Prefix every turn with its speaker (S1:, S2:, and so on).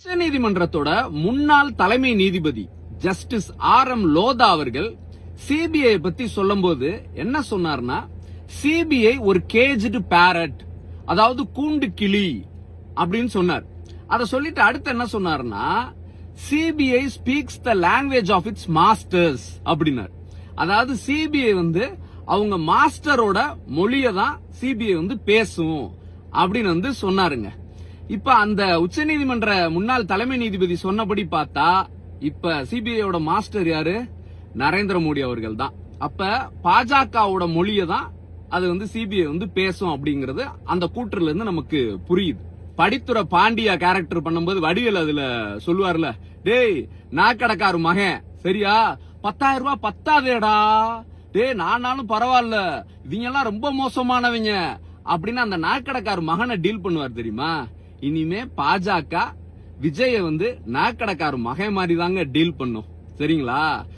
S1: உச்ச நீதிமன்றத்தோட முன்னாள் தலைமை நீதிபதி ஜஸ்டிஸ் ஆர் எம் லோதா அவர்கள் சிபிஐ பத்தி சொல்லும்போது என்ன சொன்னார்னா சிபிஐ ஒரு கேஜ்டு பேரட் அதாவது கூண்டு கிளி அப்படின்னு சொன்னார். அதை சொல்லிட்டு அடுத்து என்ன சொன்னார்னா CBI speaks the language of its masters அப்படின்னார். அதாவது சிபிஐ வந்து அவங்க மாஸ்டரோட மொழியை தான் சிபிஐ வந்து பேசும் அப்படின்னு வந்து சொன்னாருங்க. இப்ப அந்த உச்சநீதிமன்ற முன்னாள் தலைமை நீதிபதி சொன்னபடி பார்த்தா இப்ப சிபிஐயோட மாஸ்டர் யாரு? நரேந்திர மோடி அவர்கள் தான். அப்ப பாஜகவோட மொழியை தான் அது வந்து சிபிஐ வந்து பேசும் அப்படிங்கறது அந்த கூற்றுல இருந்து நமக்கு புரியுது. படித்துறை பாண்டியா கேரக்டர் பண்ணும்போது வடிவேல் அதுல சொல்லுவார்ல டேய் நாக்கடக்காரு மகன் சரியா? பத்தாயிரம் ரூபாய் பத்தாதேடா. டேய் நானாலும் பரவாயில்ல. இவங்க எல்லாம் ரொம்ப மோசமானவங்க. அப்படின்னு அந்த நாக்கடக்காரு மகனை டீல் பண்ணுவார் தெரியுமா? இனிமே பாஜக விஜய வந்து நாக்கடக்காரு மகை மாதிரி தாங்க டீல் பண்ணும். சரிங்களா?